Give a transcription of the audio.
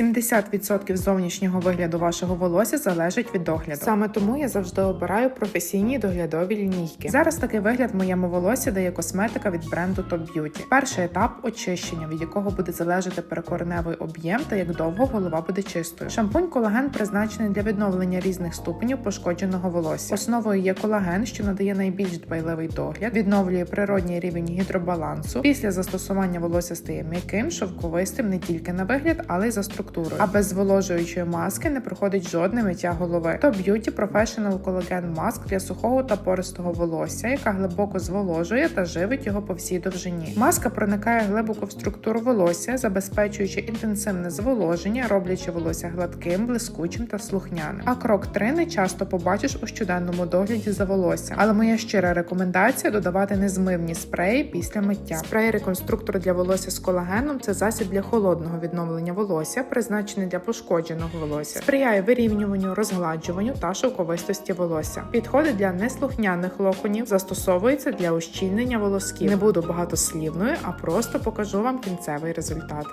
70% зовнішнього вигляду вашого волосся залежить від догляду. Саме тому я завжди обираю професійні доглядові лінійки. Зараз такий вигляд моєму волосі дає косметика від бренду Top Beauty. Перший етап очищення, від якого буде залежати перекореневий об'єм та як довго голова буде чистою. Шампунь колаген призначений для відновлення різних ступенів пошкодженого волосся. Основою є колаген, що надає найбільш дбайливий догляд, відновлює природній рівень гідробалансу. Після застосування волосся стає м'яким, шовковистим не тільки на вигляд, але й за структурою. А без зволожуючої маски не проходить жодне миття голови. Top Beauty Professional Collagen Mask для сухого та пористого волосся, яка глибоко зволожує та живить його по всій довжині. Маска проникає глибоко в структуру волосся, забезпечуючи інтенсивне зволоження, роблячи волосся гладким, блискучим та слухняним. А крок 3 не часто побачиш у щоденному догляді за волоссям. Але моя щира рекомендація додавати незмивні спреї після миття. Спрей реконструктор для волосся з колагеном це засіб для холодного відновлення волосся, призначений для пошкодженого волосся. Сприяє вирівнюванню, розгладжуванню та шовковистості волосся. Підходить для неслухняних локонів, застосовується для ущільнення волосків. Не буду багатослівною, а просто покажу вам кінцевий результат.